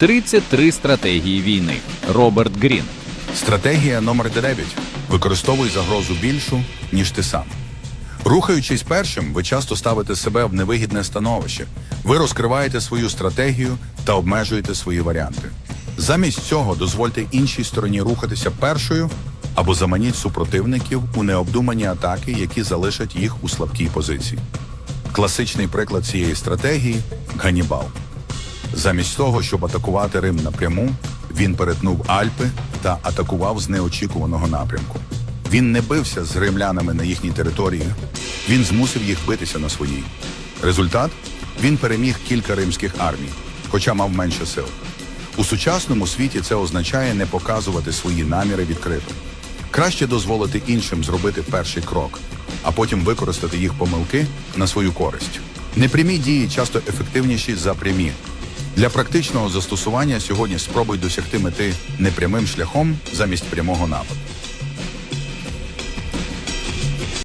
33 стратегії війни. Роберт Грін. Стратегія номер 9. Використовуй загрозу більшу, ніж ти сам. Рухаючись першим, ви часто ставите себе в невигідне становище. Ви розкриваєте свою стратегію та обмежуєте свої варіанти. Замість цього дозвольте іншій стороні рухатися першою або заманіть супротивників у необдумані атаки, які залишать їх у слабкій позиції. Класичний приклад цієї стратегії Ганібал. Замість того, щоб атакувати Рим напряму, він перетнув Альпи та атакував з неочікуваного напрямку. Він не бився з римлянами на їхній території, він змусив їх битися на своїй. Результат він переміг кілька римських армій, хоча мав менше сил. У сучасному світі це означає не показувати свої наміри відкрито. Краще дозволити іншим зробити перший крок, а потім використати їх помилки на свою користь. Непрямі дії часто ефективніші за прямі. Для практичного застосування сьогодні спробуй досягти мети непрямим шляхом замість прямого нападу.